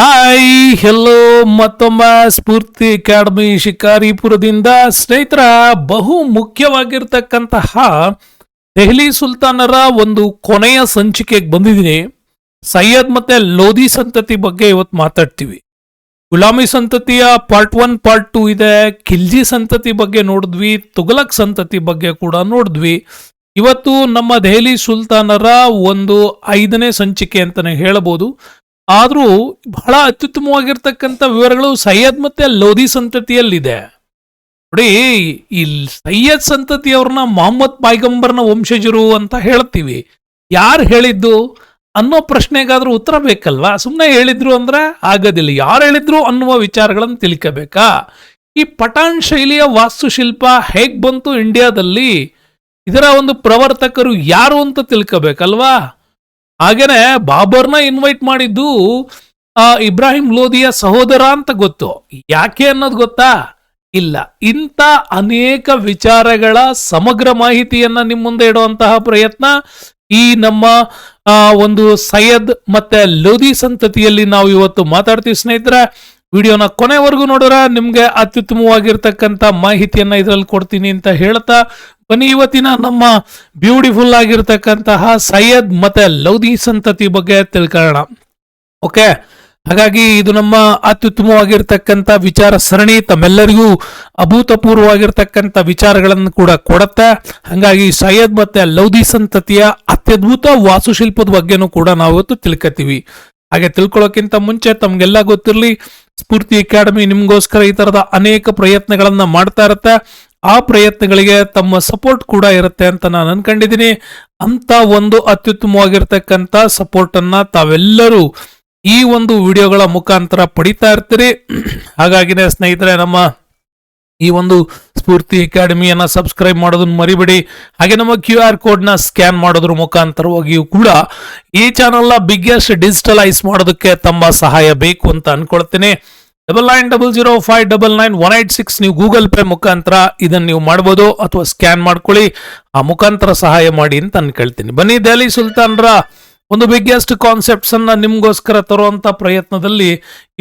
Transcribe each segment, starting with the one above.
Hi hello ಮತ್ತೊಮ್ಮ Spoorthi academy ಶಿಕಾರಿಪುರದಿಂದ ಸ್ನೇಹಿತರ ಬಹು ಮುಖ್ಯವಾಗಿರ್ತಕ್ಕಂತಹ ದೆಹಲಿ ಸುಲ್ತಾನರ ಒಂದು ಕೊನೆಯ ಸಂಚಿಕೆಗೆ ಬಂದಿದ್ದೀನಿ. ಸೈಯದ್ ಮತ್ತೆ ಲೋಧಿ ಸಂತತಿ ಬಗ್ಗೆ ಇವತ್ತು ಮಾತಾಡ್ತೀವಿ. ಗುಲಾಮಿ ಸಂತತಿಯ ಪಾರ್ಟ್ ಒನ್ ಪಾರ್ಟ್ ಟೂ ಇದೆ. ಖಿಲ್ಜಿ ಸಂತತಿ ಬಗ್ಗೆ ನೋಡಿದ್ವಿ. ತುಗಲಕ್ ಸಂತತಿ ಬಗ್ಗೆ ಕೂಡ ನೋಡಿದ್ವಿ. ಇವತ್ತು ನಮ್ಮ ದೆಹಲಿ ಸುಲ್ತಾನರ ಒಂದು ಐದನೇ ಸಂಚಿಕೆ ಅಂತಲೇ ಹೇಳಬಹುದು ಆದ್ರೂ ಬಹಳ ಅತ್ಯುತ್ತಮವಾಗಿರ್ತಕ್ಕಂಥ ವಿವರಗಳು ಸೈಯದ್ ಮತ್ತೆ ಲೋಧಿ ಸಂತತಿಯಲ್ಲಿದೆ. ನೋಡಿ, ಈ ಸೈಯದ್ ಸಂತತಿಯವ್ರನ್ನ ಮೊಹಮ್ಮದ್ ಪಾಯ್ಗಂಬರ್ನ ವಂಶಜರು ಅಂತ ಹೇಳ್ತೀವಿ. ಯಾರು ಹೇಳಿದ್ದು? ಅನ್ನೋ ಪ್ರಶ್ನೆಗಾದ್ರೂ ಉತ್ತರ ಬೇಕಲ್ವಾ? ಸುಮ್ಮನೆ ಹೇಳಿದ್ರು ಅಂದ್ರೆ ಆಗೋದಿಲ್ಲ. ಯಾರು ಹೇಳಿದ್ರು ಅನ್ನುವ ವಿಚಾರಗಳನ್ನು ತಿಳ್ಕೋಬೇಕಾ? ಈ ಪಠಾಣ್ ಶೈಲಿಯ ವಾಸ್ತುಶಿಲ್ಪ ಹೇಗೆ ಬಂತು ಇಂಡಿಯಾದಲ್ಲಿ? ಇದರ ಒಂದು ಪ್ರವರ್ತಕರು ಯಾರು ಅಂತ ತಿಳ್ಕೋಬೇಕಲ್ವಾ? ಹಾಗೇನೆ ಬಾಬರ್ನ ಇನ್ವೈಟ್ ಮಾಡಿದ್ದು ಆ, ಇಬ್ರಾಹಿಂ ಲೋಧಿಯ ಸಹೋದರ ಅಂತ ಗೊತ್ತು. ಯಾಕೆ ಅನ್ನೋದು ಗೊತ್ತಾ? ಇಲ್ಲ. ಇಂಥ ಅನೇಕ ವಿಚಾರಗಳ ಸಮಗ್ರ ಮಾಹಿತಿಯನ್ನ ನಿಮ್ಮ ಮುಂದೆ ಇಡುವಂತಹ ಪ್ರಯತ್ನ ಈ ನಮ್ಮ ಒಂದು ಸೈಯದ್ ಮತ್ತೆ ಲೋಧಿ ಸಂತತಿಯಲ್ಲಿ ನಾವು ಇವತ್ತು ಮಾತಾಡ್ತೀವಿ ಸ್ನೇಹಿತರೆ. ವಿಡಿಯೋನ ಕೊನೆವರೆಗೂ ನೋಡಿದ್ರೆ ನಿಮ್ಗೆ ಅತ್ಯುತ್ತಮವಾಗಿರ್ತಕ್ಕಂಥ ಮಾಹಿತಿಯನ್ನ ಇದರಲ್ಲಿ ಕೊಡ್ತೀನಿ ಅಂತ ಹೇಳ್ತಾ ಬನ್ನಿ, ಇವತ್ತಿನ ನಮ್ಮ ಬ್ಯೂಟಿಫುಲ್ ಆಗಿರ್ತಕ್ಕಂತಹ ಸೈಯದ್ ಮತ್ತೆ ಲೌದಿ ಸಂತತಿ ಬಗ್ಗೆ ತಿಳ್ಕೊಳ್ಳೋಣ. ಓಕೆ ಹಾಗಾಗಿ ಇದು ನಮ್ಮ ಅತ್ಯುತ್ತಮವಾಗಿರ್ತಕ್ಕಂಥ ವಿಚಾರ ಸರಣಿ, ತಮ್ಮೆಲ್ಲರಿಗೂ ಅಭೂತಪೂರ್ವವಾಗಿರ್ತಕ್ಕಂಥ ವಿಚಾರಗಳನ್ನು ಕೂಡ ಕೊಡತ್ತೆ. ಹಾಗಾಗಿ ಸೈಯದ್ ಮತ್ತೆ ಲೌದಿ ಸಂತತಿಯ ಅತ್ಯದ್ಭುತ ವಾಸ್ತುಶಿಲ್ಪದ ಬಗ್ಗೆನೂ ಕೂಡ ನಾವು ಇವತ್ತು ಹಾಗೆ ತಿಳ್ಕೊಳ್ಳೋಕ್ಕಿಂತ ಮುಂಚೆ ತಮ್ಗೆಲ್ಲ ಗೊತ್ತಿರಲಿ, ಸ್ಫೂರ್ತಿ ಅಕಾಡೆಮಿ ನಿಮಗೋಸ್ಕರ ಈ ತರದ ಅನೇಕ ಪ್ರಯತ್ನಗಳನ್ನ ಮಾಡ್ತಾ ಇರುತ್ತೆ. ಆ ಪ್ರಯತ್ನಗಳಿಗೆ ತಮ್ಮ ಸಪೋರ್ಟ್ ಕೂಡ ಇರುತ್ತೆ ಅಂತ ನಾನು ಅನ್ಕೊಂಡಿದ್ದೀನಿ. ಅಂತ ಒಂದು ಅತ್ಯುತ್ತಮವಾಗಿರ್ತಕ್ಕಂಥ ಸಪೋರ್ಟ್ ಅನ್ನ ತಾವೆಲ್ಲರೂ ಈ ಒಂದು ವಿಡಿಯೋಗಳ ಮುಖಾಂತರ ಪಡಿತಾ ಇರ್ತೀರಿ. ಹಾಗಾಗಿನೇ ಸ್ನೇಹಿತರೆ, ನಮ್ಮ ಈ ಒಂದು ಸ್ಫೂರ್ತಿ ಅಕಾಡೆಮಿಯನ್ನು ಸಬ್ಸ್ಕ್ರೈಬ್ ಮಾಡೋದನ್ನು ಮರಿಬೇಡಿ. ಹಾಗೆ ನಮ್ಮ ಕ್ಯೂ ಆರ್ ಕೋಡ್ನ ಸ್ಕ್ಯಾನ್ ಮಾಡೋದ್ರ ಮುಖಾಂತರವಾಗಿಯೂ ಕೂಡ ಈ ಚಾನಲ್ನ ಬಿಗ್ಗೆಸ್ಟ್ ಡಿಜಿಟಲೈಸ್ ಮಾಡೋದಕ್ಕೆ ತಮ್ಮ ಸಹಾಯ ಬೇಕು ಅಂತ ಅನ್ಕೊಳ್ತೀನಿ. Double nine double zero five double nine one eight six ನೀವು ಗೂಗಲ್ ಪೇ ಮುಖಾಂತರ ಇದನ್ನು ನೀವು ಮಾಡ್ಬೋದು ಅಥವಾ ಸ್ಕ್ಯಾನ್ ಮಾಡ್ಕೊಳ್ಳಿ. ಆ ಮುಖಾಂತರ ಸಹಾಯ ಮಾಡಿ ಅಂತ ಅನ್ಕೊಳ್ತೀನಿ ಬನ್ನಿ, ದೆಹಲಿ ಸುಲ್ತಾನ್ರ ಒಂದು ಬಿಗ್ಗೆಸ್ಟ್ ಕಾನ್ಸೆಪ್ಟ್ಸ್ ಅನ್ನ ನಿಮ್ಗೋಸ್ಕರ ತರುವಂತ ಪ್ರಯತ್ನದಲ್ಲಿ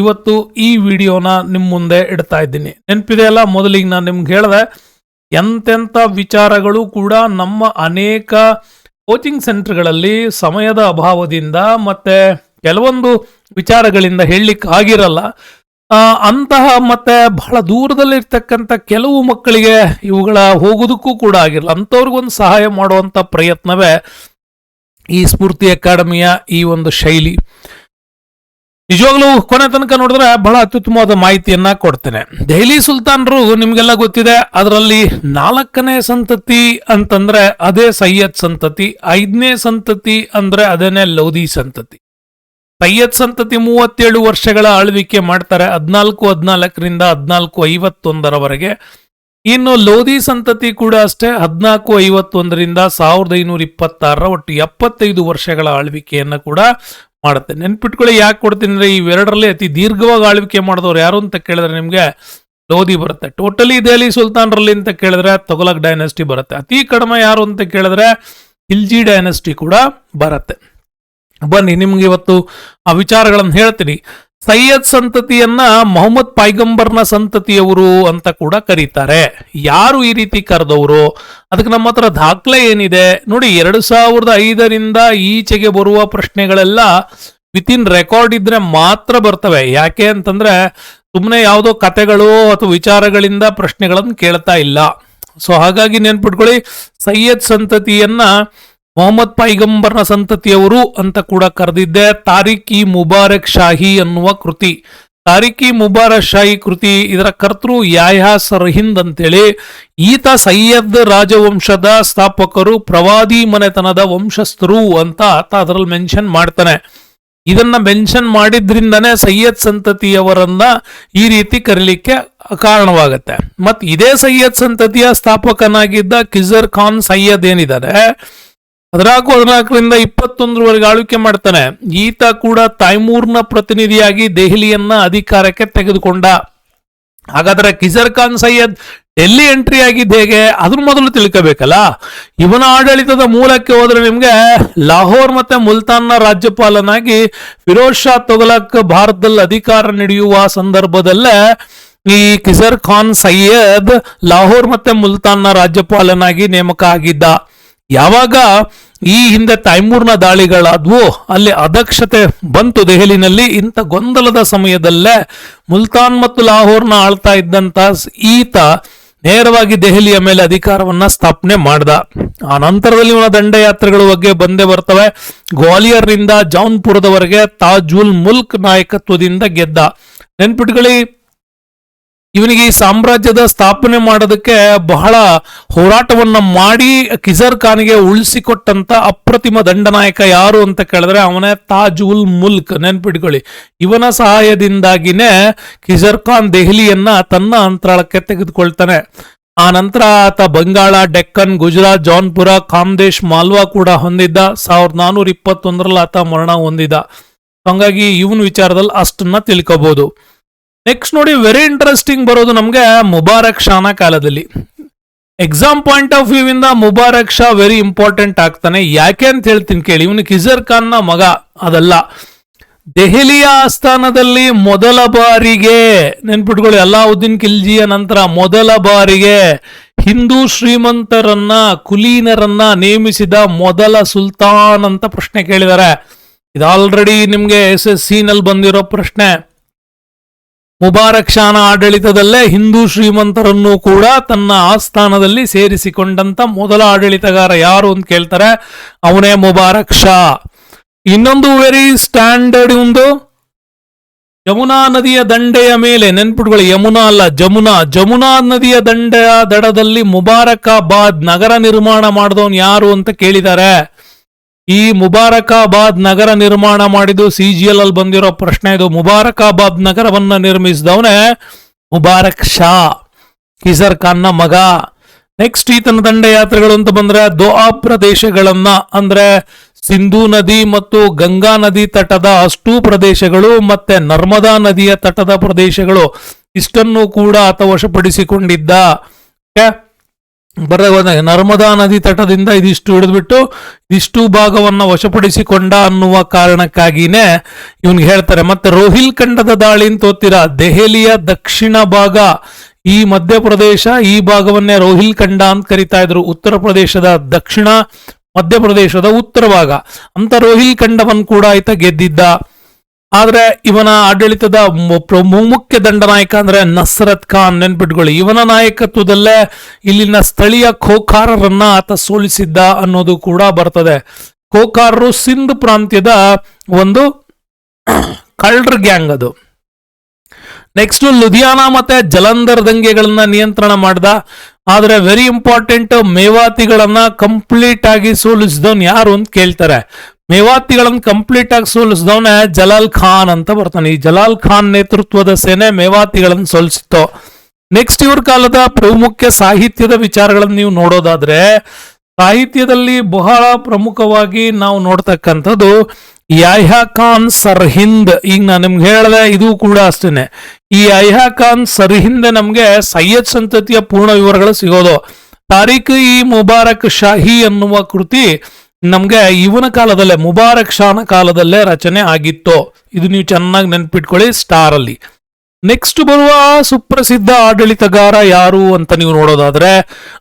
ಇವತ್ತು ಈ ವಿಡಿಯೋನ ನಿಮ್ಮ ಮುಂದೆ ಇಡ್ತಾ ಇದ್ದೀನಿ. ನೆನಪಿದೆ ಅಲ್ಲ, ಮೊದಲಿಗೆ ನಾನು ನಿಮ್ಗೆ ಹೇಳಿದೆ, ಎಂತೆಂಥ ವಿಚಾರಗಳು ಕೂಡ ನಮ್ಮ ಅನೇಕ ಕೋಚಿಂಗ್ ಸೆಂಟರ್ಗಳಲ್ಲಿ ಸಮಯದ ಅಭಾವದಿಂದ ಮತ್ತೆ ಕೆಲವೊಂದು ವಿಚಾರಗಳಿಂದ ಹೇಳಲಿಕ್ಕೆ ಆಗಿರಲ್ಲ. ಅಂತಹ ಮತ್ತೆ ಬಹಳ ದೂರದಲ್ಲಿರ್ತಕ್ಕಂಥ ಕೆಲವು ಮಕ್ಕಳಿಗೆ ಇವುಗಳ ಹೋಗೋದಕ್ಕೂ ಕೂಡ ಆಗಿರಲ್ಲ. ಅಂಥವ್ರಿಗೊಂದು ಸಹಾಯ ಮಾಡುವಂಥ ಪ್ರಯತ್ನವೇ ಈ ಸ್ಫೂರ್ತಿ ಅಕಾಡೆಮಿಯ ಈ ಒಂದು ಶೈಲಿ. ನಿಜವಾಗ್ಲೂ ಕೊನೆ ತನಕ ನೋಡಿದ್ರೆ ಬಹಳ ಅತ್ಯುತ್ತಮವಾದ ಮಾಹಿತಿಯನ್ನ ಕೊಡ್ತೇನೆ. ದೆಹಲಿ ಸುಲ್ತಾನರು ನಿಮ್ಗೆಲ್ಲ ಗೊತ್ತಿದೆ, ಅದರಲ್ಲಿ ನಾಲ್ಕನೇ ಸಂತತಿ ಅಂತಂದ್ರೆ ಅದೇ ಸೈಯದ್ ಸಂತತಿ, ಐದನೇ ಸಂತತಿ ಅಂದ್ರೆ ಅದೇನೆ ಲೌದಿ ಸಂತತಿ. ಸೈಯದ್ ಸಂತತಿ ಮೂವತ್ತೇಳು ವರ್ಷಗಳ ಆಳ್ವಿಕೆ ಮಾಡ್ತಾರೆ ಹದಿನಾಲ್ಕು, ಹದಿನಾಲ್ಕರಿಂದ ಹದಿನಾಲ್ಕು, ಐವತ್ತೊಂದರವರೆಗೆ. ಇನ್ನು ಲೋಧಿ ಸಂತತಿ ಕೂಡ ಅಷ್ಟೇ, ಹದಿನಾಲ್ಕು, ಐವತ್ತೊಂದರಿಂದ ಸಾವಿರದ ಐನೂರ ಇಪ್ಪತ್ತಾರರ ಒಟ್ಟು ಎಪ್ಪತ್ತೈದು ವರ್ಷಗಳ ಆಳ್ವಿಕೆಯನ್ನು ಕೂಡ ಮಾಡುತ್ತೆ. ನೆನ್ಪಿಟ್ಕೊಳ್ಳಿ ಯಾಕೆ ಕೊಡ್ತೀನಿ ಅಂದರೆ ಇವೆರಡರಲ್ಲಿ ಅತಿ ದೀರ್ಘವಾಗಿ ಆಳ್ವಿಕೆ ಮಾಡಿದವ್ರು ಯಾರು ಅಂತ ಕೇಳಿದ್ರೆ ನಿಮಗೆ ಲೋಧಿ ಬರುತ್ತೆ. ಟೋಟಲಿ ದೆಹಲಿ ಸುಲ್ತಾನ್ರಲ್ಲಿ ಅಂತ ಕೇಳಿದ್ರೆ ತೊಗಲಕ್ ಡೈನಸ್ಟಿ ಬರುತ್ತೆ. ಅತಿ ಕಡಿಮೆ ಯಾರು ಅಂತ ಕೇಳಿದ್ರೆ ಖಿಲ್ಜಿ ಡೈನಸ್ಟಿ ಕೂಡ ಬರುತ್ತೆ. ಬನ್ನಿ, ನಿಮ್ಗೆ ಇವತ್ತು ಆ ವಿಚಾರಗಳನ್ನು ಹೇಳ್ತೀನಿ. ಸೈಯದ್ ಸಂತತಿಯನ್ನ ಮೊಹಮ್ಮದ್ ಪೈಗಂಬರ್ನ ಸಂತತಿಯವರು ಅಂತ ಕೂಡ ಕರೀತಾರೆ. ಯಾರು ಈ ರೀತಿ ಕರೆದವರು? ಅದಕ್ಕೆ ನಮ್ಮ ಹತ್ರ ದಾಖಲೆ ಏನಿದೆ? ನೋಡಿ, ಎರಡು ಸಾವಿರದ ಐದರಿಂದ ಈಚೆಗೆ ಬರುವ ಪ್ರಶ್ನೆಗಳೆಲ್ಲ ವಿತಿನ್ ರೆಕಾರ್ಡ್ ಇದ್ರೆ ಮಾತ್ರ ಬರ್ತವೆ. ಯಾಕೆ ಅಂತಂದ್ರೆ ಸುಮ್ಮನೆ ಯಾವುದೋ ಕತೆಗಳು ಅಥವಾ ವಿಚಾರಗಳಿಂದ ಪ್ರಶ್ನೆಗಳನ್ನು ಕೇಳ್ತಾ ಇಲ್ಲ. ಸೊ ಹಾಗಾಗಿ ನೆನ್ಪಿಟ್ಕೊಳ್ಳಿ, ಸೈಯದ್ ಸಂತತಿಯನ್ನ ಮೊಹಮ್ಮದ್ ಪೈಗಂಬರ್ನ ಸಂತತಿಯವರು ಅಂತ ಕೂಡ ಕರೆದಿದ್ದೆ, ತಾರಿಕ್ ಮುಬಾರಕ್ ಶಾಹಿ ಅನ್ನುವ ಕೃತಿ. ತಾರಿಕ್ ಮುಬಾರಕ್ ಶಾಹಿ ಕೃತಿ ಇದರ ಕರ್ತೃ ಯಾಯಾ ಸರ್ಹಿಂದ್ ಅಂತೇಳಿ, ಈತ ಸೈಯದ್ ರಾಜವಂಶದ ಸ್ಥಾಪಕರು, ಪ್ರವಾದಿ ಮನೆತನದ ವಂಶಸ್ಥರು ಅಂತ ಆತ ಅದರಲ್ಲಿ ಮೆನ್ಷನ್ ಮಾಡ್ತಾನೆ. ಇದನ್ನ ಮೆನ್ಷನ್ ಮಾಡಿದ್ರಿಂದನೇ ಸೈಯದ್ ಸಂತತಿಯವರನ್ನ ಈ ರೀತಿ ಕರೀಲಿಕ್ಕೆ ಕಾರಣವಾಗುತ್ತೆ. ಮತ್ತೆ ಇದೇ ಸೈಯದ್ ಸಂತತಿಯ ಸ್ಥಾಪಕನಾಗಿದ್ದ ಕಿಜರ್ ಖಾನ್ ಸೈಯದ್ ಏನಿದ್ದಾರೆ ಹದಿನಾಲ್ಕು ಹದಿನಾಲ್ಕರಿಂದ ಇಪ್ಪತ್ತೊಂದರವರೆಗೆ ಆಳ್ವಿಕೆ ಮಾಡ್ತಾನೆ. ಈತ ಕೂಡ ತೈಮೂರ್ನ ಪ್ರತಿನಿಧಿಯಾಗಿ ದೆಹಲಿಯನ್ನ ಅಧಿಕಾರಕ್ಕೆ ತೆಗೆದುಕೊಂಡ. ಹಾಗಾದ್ರೆ ಕಿಸರ್ ಖಾನ್ ಸೈಯದ್ ಡೆಲ್ಲಿ ಎಂಟ್ರಿ ಆಗಿದ್ದು ಹೇಗೆ? ಅದ್ರ ಮೊದಲು ತಿಳ್ಕೋಬೇಕಲ್ಲ? ಇವನ ಆಡಳಿತದ ಮೂಲಕ್ಕೆ ಹೋದ್ರೆ ನಿಮ್ಗೆ ಲಾಹೋರ್ ಮತ್ತೆ ಮುಲ್ತಾನ್ನ ರಾಜ್ಯಪಾಲನಾಗಿ ಫಿರೋಜ್ ಶಾ ತೊಗಲಕ್ ಭಾರತದಲ್ಲಿ ಅಧಿಕಾರ ನಡೆಯುವ ಸಂದರ್ಭದಲ್ಲೇ ಈ ಕಿಸರ್ ಖಾನ್ ಸೈಯದ್ ಲಾಹೋರ್ ಮತ್ತೆ ಮುಲ್ತಾನ್ನ ರಾಜ್ಯಪಾಲನಾಗಿ ನೇಮಕ ಆಗಿದ್ದ. ಯಾವಾಗ ಈ ಹಿಂದೆ ತೈಮೂರ್ನ ದಾಳಿಗಳಾದವು, ಅಲ್ಲಿ ಅದಕ್ಷತೆ ಬಂತು ದೆಹಲಿನಲ್ಲಿ. ಇಂಥ ಗೊಂದಲದ ಸಮಯದಲ್ಲೇ ಮುಲ್ತಾನ್ ಮತ್ತು ಲಾಹೋರ್ನ ಆಳ್ತಾ ಇದ್ದಂತ ಈತ ನೇರವಾಗಿ ದೆಹಲಿಯ ಮೇಲೆ ಅಧಿಕಾರವನ್ನ ಸ್ಥಾಪನೆ ಮಾಡ್ದ. ಆ ನಂತರದಲ್ಲಿ ಇವನ ದಂಡಯಾತ್ರೆಗಳ ಬಗ್ಗೆ ಬಂದೇ ಬರ್ತವೆ. ಗ್ವಾಲಿಯರ್ನಿಂದ ಜೌನ್ಪುರದವರೆಗೆ ತಾಜುಲ್ ಮುಲ್ಕ್ ನಾಯಕತ್ವದಿಂದ ಗೆದ್ದ. ನೆನ್ಪಿಟ್ಕೊಳ್ಳಿ ಇವನಿಗೆ ಈ ಸಾಮ್ರಾಜ್ಯದ ಸ್ಥಾಪನೆ ಮಾಡೋದಕ್ಕೆ ಬಹಳ ಹೋರಾಟವನ್ನ ಮಾಡಿ ಕಿಜರ್ ಖಾನ್ಗೆ ಉಳಿಸಿಕೊಟ್ಟಂತ ಅಪ್ರತಿಮ ದಂಡನಾಯಕ ಯಾರು ಅಂತ ಕೇಳಿದ್ರೆ ಅವನೇ ತಾಜ್ ಉಲ್ ಮುಲ್ಕ್. ನೆನ್ಪಿಟ್ಕೊಳ್ಳಿ. ಇವನ ಸಹಾಯದಿಂದಾಗಿನೇ ಕಿಜರ್ ಖಾನ್ ದೆಹಲಿಯನ್ನ ತನ್ನ ಅಂತರಾಳಕ್ಕೆ ತೆಗೆದುಕೊಳ್ತಾನೆ. ಆ ನಂತರ ಆತ ಬಂಗಾಳ, ಡೆಕ್ಕನ್, ಗುಜರಾತ್, ಜೌನ್ಪುರ ಖಾಮ್ದೇಶ್ ಮಾಲ್ವಾ ಕೂಡ ಹೊಂದಿದ್ದ ಸಾವಿರದ ನಾನೂರ ಇಪ್ಪತ್ತೊಂದರಲ್ಲಿ ಆತ ಮರಣ ಹೊಂದಿದ. ಹಂಗಾಗಿ ಇವನ ವಿಚಾರದಲ್ಲಿ ಅಷ್ಟನ್ನ ತಿಳ್ಕೋಬಹುದು ನೆಕ್ಸ್ಟ್ ನೋಡಿ ವೆರಿ ಇಂಟ್ರೆಸ್ಟಿಂಗ್ ಬರೋದು ನಮಗೆ ಮುಬಾರಕ್ ಶಾನ ಕಾಲದಲ್ಲಿ. ಎಕ್ಸಾಮ್ ಪಾಯಿಂಟ್ ಆಫ್ ವ್ಯೂ ಇಂದ ಮುಬಾರಕ್ ಶಾ ವೆರಿ ಇಂಪಾರ್ಟೆಂಟ್ ಆಗ್ತಾನೆ. ಯಾಕೆ ಅಂತ ಹೇಳ್ತೀನಿ ಕೇಳಿ. ಇವನು ಕಿಜರ್ ಖಾನ್ನ ಮಗ. ಅದಲ್ಲ. ದೆಹಲಿಯ ಆಸ್ಥಾನದಲ್ಲಿ ಮೊದಲ ಬಾರಿಗೆ, ನೆನ್ಪಿಟ್ಕೊಳ್ಳಿ, ಅಲ್ಲಾವುದ್ದೀನ್ ಖಿಲ್ಜಿಯ ನಂತರ ಮೊದಲ ಬಾರಿಗೆ ಹಿಂದೂ ಶ್ರೀಮಂತರನ್ನ, ಕುಲೀನರನ್ನ ನೇಮಿಸಿದ ಮೊದಲ ಸುಲ್ತಾನ್ ಅಂತ ಪ್ರಶ್ನೆ ಕೇಳಿದ್ದಾರೆ ಇದು ಆಲ್ರೆಡಿ ನಿಮ್ಗೆ ಎಸ್ ಎಸ್ ಸಿ ನಲ್ಲಿ ಬಂದಿರೋ ಪ್ರಶ್ನೆ. ಮುಬಾರಕ್ ಶಾನ ಆಡಳಿತದಲ್ಲೇ ಹಿಂದೂ ಶ್ರೀಮಂತರನ್ನು ಕೂಡ ತನ್ನ ಆಸ್ಥಾನದಲ್ಲಿ ಸೇರಿಸಿಕೊಂಡಂತ ಮೊದಲ ಆಡಳಿತಗಾರ ಯಾರು ಅಂತ ಕೇಳ್ತಾರೆ. ಅವನೇ ಮುಬಾರಕ್ ಶಾ. ಇನ್ನೊಂದು ವೆರಿ ಸ್ಟ್ಯಾಂಡರ್ಡ್ ಒಂದು ಯಮುನಾ ನದಿಯ ದಂಡೆಯ ಮೇಲೆ ನೆನ್ಪಿಟ್ಕೊಳ್ಳಿ. ಯಮುನಾ ಅಲ್ಲ, ಜಮುನಾ. ಜಮುನಾ ನದಿಯ ದಂಡೆಯ ದಡದಲ್ಲಿ ಮುಬಾರಕಾಬಾದ್ ನಗರ ನಿರ್ಮಾಣ ಮಾಡಿದವನು ಯಾರು ಅಂತ ಕೇಳಿದ್ದಾರೆ ಈ ಮುಬಾರಕಾಬಾದ್ ನಗರ ನಿರ್ಮಾಣ ಮಾಡಿದ್ದು ಸಿ ಜಿ ಎಲ್ ಅಲ್ಲಿ ಬಂದಿರೋ ಪ್ರಶ್ನೆ ಇದು. ಮುಬಾರಕಾಬಾದ್ ನಗರವನ್ನ ನಿರ್ಮಿಸಿದವನೇ ಮುಬಾರಕ್ ಶಾ ಕಿಸರ್ ಖಾನ್ನ ಮಗ. ನೆಕ್ಸ್ಟ್ ಈತನ ದಂಡಯಾತ್ರೆಗಳು ಅಂತ ಬಂದ್ರೆ ದೋಆ ಪ್ರದೇಶಗಳನ್ನ ಅಂದ್ರೆ ಸಿಂಧೂ ನದಿ ಮತ್ತು ಗಂಗಾ ನದಿ ತಟದ ಅಷ್ಟೂ ಪ್ರದೇಶಗಳು ಮತ್ತೆ ನರ್ಮದಾ ನದಿಯ ತಟದ ಪ್ರದೇಶಗಳು ಇಷ್ಟನ್ನು ಕೂಡ ಆತ ವಶಪಡಿಸಿಕೊಂಡಿದ್ದ Okay? ಬರ ನರ್ಮದಾ ನದಿ ತಟದಿಂದ ಇದಿಷ್ಟು ಹಿಡಿದ್ಬಿಟ್ಟು ಇದಿಷ್ಟು ಭಾಗವನ್ನ ವಶಪಡಿಸಿಕೊಂಡ ಅನ್ನುವ ಕಾರಣಕ್ಕಾಗಿನೇ ಇವನ್ಗೆ ಹೇಳ್ತಾರೆ. ಮತ್ತೆ ರೋಹಿಲ್ ಖಂಡದ ದಾಳಿ ಅಂತ ಓದ್ತೀರಾ? ದೆಹಲಿಯ ದಕ್ಷಿಣ ಭಾಗ, ಈ ಮಧ್ಯಪ್ರದೇಶ, ಈ ಭಾಗವನ್ನೇ ರೋಹಿಲ್ ಖಂಡ ಅಂತ ಕರಿತಾ ಇದ್ರು. ಉತ್ತರ ಪ್ರದೇಶದ ದಕ್ಷಿಣ ಮಧ್ಯಪ್ರದೇಶದ ಉತ್ತರ ಭಾಗ. ಅಂತ ರೋಹಿಲ್ ಖಂಡವನ್ನು ಕೂಡ ಆಯ್ತಾ ಗೆದ್ದಿದ್ದ. ಆದ್ರೆ ಇವನ ಆಡಳಿತದ ಮುಖ್ಯ ದಂಡನಾಯಕ ಅಂದ್ರೆ ನಸ್ರತ್ ಖಾನ್ ನೆನ್ಪಿಟ್ಕೊಳ್ಳಿ. ಇವನ ನಾಯಕತ್ವದಲ್ಲೇ ಇಲ್ಲಿನ ಸ್ಥಳೀಯ ಖೋಖಾರರನ್ನ ಆತ ಸೋಲಿಸಿದ್ದ ಅನ್ನೋದು ಕೂಡ ಬರ್ತದೆ. ಖೋಖಾರರು ಸಿಂಧ್ ಪ್ರಾಂತ್ಯದ ಒಂದು ಕಳ್ಳರ್ ಗ್ಯಾಂಗ್ ಅದು. ನೆಕ್ಸ್ಟ್ ಲುಧಿಯಾನ ಮತ್ತೆ ಜಲಂಧರ್ ದಂಗೆಗಳನ್ನ ನಿಯಂತ್ರಣ ಮಾಡ್ದ. ಆದ್ರೆ ವೆರಿ ಇಂಪಾರ್ಟೆಂಟ್ ಮೇವಾತಿಗಳನ್ನ ಕಂಪ್ಲೀಟ್ ಆಗಿ ಸೋಲಿಸಿದವನ್ ಯಾರು ಅಂತ ಕೇಳ್ತಾರೆ. ಮೇವಾತಿಗಳನ್ನ ಕಂಪ್ಲೀಟ್ ಆಗಿ ಸೋಲಿಸಿದವನೇ ಜಲಾಲ್ ಖಾನ್ ಅಂತ ಬರ್ತಾನೆ. ಈ ಜಲಾಲ್ ಖಾನ್ ನೇತೃತ್ವದ ಸೇನೆ ಮೇವಾತಿಗಳನ್ನು ಸೋಲಿಸಿತ್ತು. ನೆಕ್ಸ್ಟ್ ಇವ್ರ ಕಾಲದ ಪ್ರಮುಖ ಸಾಹಿತ್ಯದ ವಿಚಾರಗಳನ್ನು ನೀವು ನೋಡೋದಾದ್ರೆ, ಸಾಹಿತ್ಯದಲ್ಲಿ ಬಹಳ ಪ್ರಮುಖವಾಗಿ ನಾವು ನೋಡ್ತಕ್ಕಂಥದ್ದು ಯಾಹ್ಯಾ ಖಾನ್ ಸರ್ಹಿಂದ್ ಈಗ ನಾನು ನಿಮ್ಗೆ ಹೇಳಿದೆ, ಇದು ಕೂಡ ಅಷ್ಟೇನೆ. ಈ ಯಾಹ್ಯಾ ಖಾನ್ ಸರ್ಹಿಂದ್ ನಮ್ಗೆ ಸೈಯದ್ ಸಂತತಿಯ ಪೂರ್ಣ ವಿವರಗಳು ಸಿಗೋದು. ತಾರೀಖ್ ಇ ಮುಬಾರಕ್ ಶಾಹಿ ಅನ್ನುವ ಕೃತಿ ನಮ್ಗೆ ಇವನ ಕಾಲದಲ್ಲೇ, ಮುಬಾರಕ್ ಶಾನ ಕಾಲದಲ್ಲೇ ರಚನೆ ಆಗಿತ್ತು, ಇದು ನೀವು ಚೆನ್ನಾಗಿ ನೆನ್ಪಿಟ್ಕೊಳ್ಳಿ ಸ್ಟಾರ್ ಅಲ್ಲಿ ನೆಕ್ಸ್ಟ್ ಬರುವ ಸುಪ್ರಸಿದ್ಧ ಆಡಳಿತಗಾರ ಯಾರು ಅಂತ ನೀವು ನೋಡೋದಾದ್ರೆ,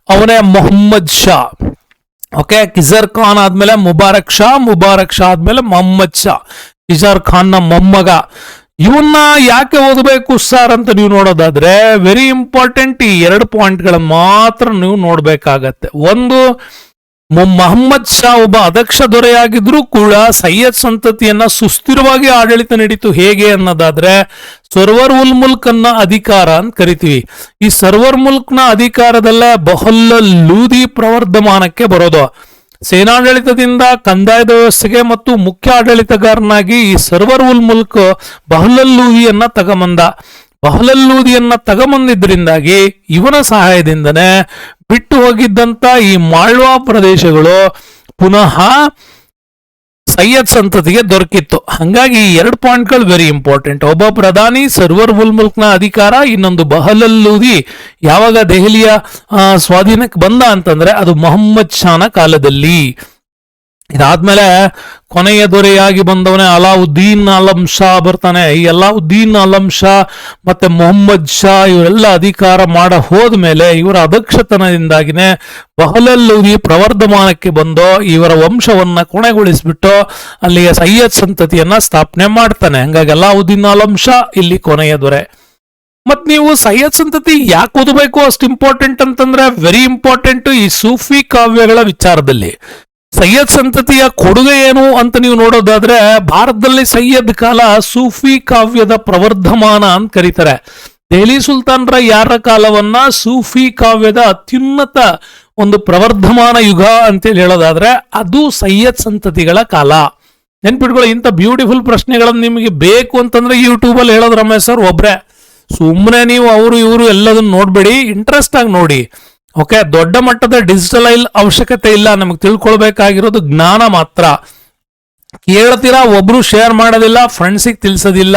ಅವನೇ ಮೊಹಮ್ಮದ್ ಶಾ. ಓಕೆ ಕಿಜರ್ ಖಾನ್ ಆದ್ಮೇಲೆ ಮುಬಾರಕ್ ಶಾ ಮುಬಾರಕ್ ಶಾ ಆದ್ಮೇಲೆ ಮೊಹಮ್ಮದ್ ಶಾ. ಕಿಜರ್ ಖಾನ್ನ ಮೊಮ್ಮಗ. ಇವನ್ನ ಯಾಕೆ ಓದಬೇಕು ಸರ್ ಅಂತ ನೀವು ನೋಡೋದಾದ್ರೆ ವೆರಿ ಇಂಪಾರ್ಟೆಂಟ್ ಈ ಎರಡು ಪಾಯಿಂಟ್ಗಳನ್ನ ಮಾತ್ರ ನೀವು ನೋಡ್ಬೇಕಾಗತ್ತೆ. ಒಂದು ಮೊಹಮ್ಮದ್ ಶಾ ಒಬ್ಬ ಅದಕ್ಷ ದೊರೆಯಾಗಿದ್ರೂ ಕೂಡ ಸೈಯದ್ ಸಂತತಿಯನ್ನ ಸುಸ್ಥಿರವಾಗಿ ಆಡಳಿತ ನಡೀತು ಹೇಗೆ ಅನ್ನೋದಾದ್ರೆ, ಸರ್ವರ್ ಉಲ್ ಮುಲ್ಕ್ ಅನ್ನ ಅಧಿಕಾರ ಅಂತ ಕರಿತೀವಿ. ಈ ಸರ್ವರ್ ಮುಲ್ಕ್ನ ಅಧಿಕಾರದಲ್ಲೇ ಬಹಳ ಲೂದಿ ಪ್ರವರ್ಧಮಾನಕ್ಕೆ ಬರೋದು. ಸೇನಾಡಳಿತದಿಂದ ಕಂದಾಯದ ವ್ಯವಸ್ಥೆಗೆ ಮತ್ತು ಮುಖ್ಯ ಆಡಳಿತಗಾರನಾಗಿ ಈ ಸರ್ವರ್ ಉಲ್ ಮುಲ್ಕ್ ಬಹಳಲ್ಲೂದಿಯನ್ನ ತಗಮಂದ. ಬಹಳಲ್ಲೂದಿಯನ್ನ ತಗಬಂದಿದ್ದರಿಂದಾಗಿ ಇವನ ಸಹಾಯದಿಂದನೇ ಬಿಟ್ಟು ಹೋಗಿದ್ದಂತ ಈ ಮಾಳ್ವಾ ಪ್ರದೇಶಗಳು ಪುನಃ ಸೈಯದ್ ಸಂತತಿಗೆ ದೊರಕಿತ್ತು. ಹಂಗಾಗಿ ಈ ಎರಡು ಪಾಯಿಂಟ್ಗಳು ವೆರಿ ಇಂಪಾರ್ಟೆಂಟ್ ಒಬ್ಬ ಪ್ರಧಾನಿ ಸರ್ವರ್ ಉಲ್ ಮುಲ್ಕ್ನ ಅಧಿಕಾರ, ಇನ್ನೊಂದು ಬಹಲಲ್ಲೂದಿ ಯಾವಾಗ ದೆಹಲಿಯ ಸ್ವಾಧೀನಕ್ಕೆ ಬಂದ ಅಂತಂದ್ರೆ ಅದು ಮೊಹಮ್ಮದ್ ಶಾನ ಕಾಲದಲ್ಲಿ. ಇದಾದ್ಮೇಲೆ ಕೊನೆಯ ದೊರೆಯಾಗಿ ಬಂದವನೇ ಅಲಾವುದ್ದೀನ್ ಅಲಂ ಶಾ ಬರ್ತಾನೆ. ಈ ಅಲಾವುದ್ದೀನ್ ಅಲಂ ಶಾ ಮತ್ತೆ ಮೊಹಮ್ಮದ್ ಶಾ ಇವರೆಲ್ಲ ಅಧಿಕಾರ ಮಾಡ ಹೋದ್ಮೇಲೆ ಇವರ ಅಧಕ್ಷತನದಿಂದಾಗಿನೇ ಬಹಲಲ್ಲೂರಿ ಪ್ರವರ್ಧಮಾನಕ್ಕೆ ಬಂದು ಇವರ ವಂಶವನ್ನ ಕೊನೆಗೊಳಿಸ್ಬಿಟ್ಟು ಅಲ್ಲಿಯ ಸೈಯದ್ ಸಂತತಿಯನ್ನ ಸ್ಥಾಪನೆ ಮಾಡ್ತಾನೆ. ಹಂಗಾಗಿ ಅಲಾವುದ್ದೀನ್ ಅಲಂ ಶಾ ಇಲ್ಲಿ ಕೊನೆಯ ದೊರೆ. ಮತ್ ನೀವು ಸೈಯದ್ ಸಂತತಿ ಯಾಕೆ ಓದಬೇಕು ಅಷ್ಟು ಇಂಪಾರ್ಟೆಂಟ್ ಅಂತಂದ್ರೆ ವೆರಿ ಇಂಪಾರ್ಟೆಂಟ್ ಈ ಸೂಫಿ ಕಾವ್ಯಗಳ ವಿಚಾರದಲ್ಲಿ. ಸೈಯದ್ ಸಂತತಿಯ ಕೊಡುಗೆ ಏನು ಅಂತ ನೀವು ನೋಡೋದಾದ್ರೆ, ಭಾರತದಲ್ಲಿ ಸೈಯದ್ ಕಾಲ ಸೂಫಿ ಕಾವ್ಯದ ಪ್ರವರ್ಧಮಾನ ಅಂತ ಕರೀತಾರೆ. ದೆಹಲಿ ಸುಲ್ತಾನ್ರ ಯಾರ ಕಾಲವನ್ನ ಸೂಫಿ ಕಾವ್ಯದ ಅತ್ಯುನ್ನತ ಒಂದು ಪ್ರವರ್ಧಮಾನ ಯುಗ ಅಂತೇಳಿ ಹೇಳೋದಾದ್ರೆ, ಅದು ಸೈಯದ್ ಸಂತತಿಗಳ ಕಾಲ. ನೆನ್ಪಿಟ್ಕೊಳ್ಳಿ, ಇಂಥ ಬ್ಯೂಟಿಫುಲ್ ಪ್ರಶ್ನೆಗಳನ್ನು ನಿಮಗೆ ಬೇಕು ಅಂತಂದ್ರೆ ಯೂಟ್ಯೂಬ್ ಅಲ್ಲಿ ಹೇಳೋದು ರಮೇಶ್ ಸರ್ ಒಬ್ರೆ. ಸುಮ್ಮನೆ ನೀವು ಅವರು, ಇವರು ಎಲ್ಲದನ್ನು ನೋಡ್ಬೇಡಿ ಇಂಟ್ರೆಸ್ಟ್ ಆಗಿ ನೋಡಿ. ಓಕೆ ದೊಡ್ಡ ಮಟ್ಟದ ಡಿಜಿಟಲೈಲ್ ಅವಶ್ಯಕತೆ ಇಲ್ಲ. ನಮಗೆ ತಿಳ್ಕೊಳ್ಬೇಕಾಗಿರೋದು ಜ್ಞಾನ ಮಾತ್ರ. ಕೇಳ್ತೀರಾ, ಒಬ್ರು ಶೇರ್ ಮಾಡೋದಿಲ್ಲ ಫ್ರೆಂಡ್ಸಿಗೆ ತಿಳಿಸೋದಿಲ್ಲ.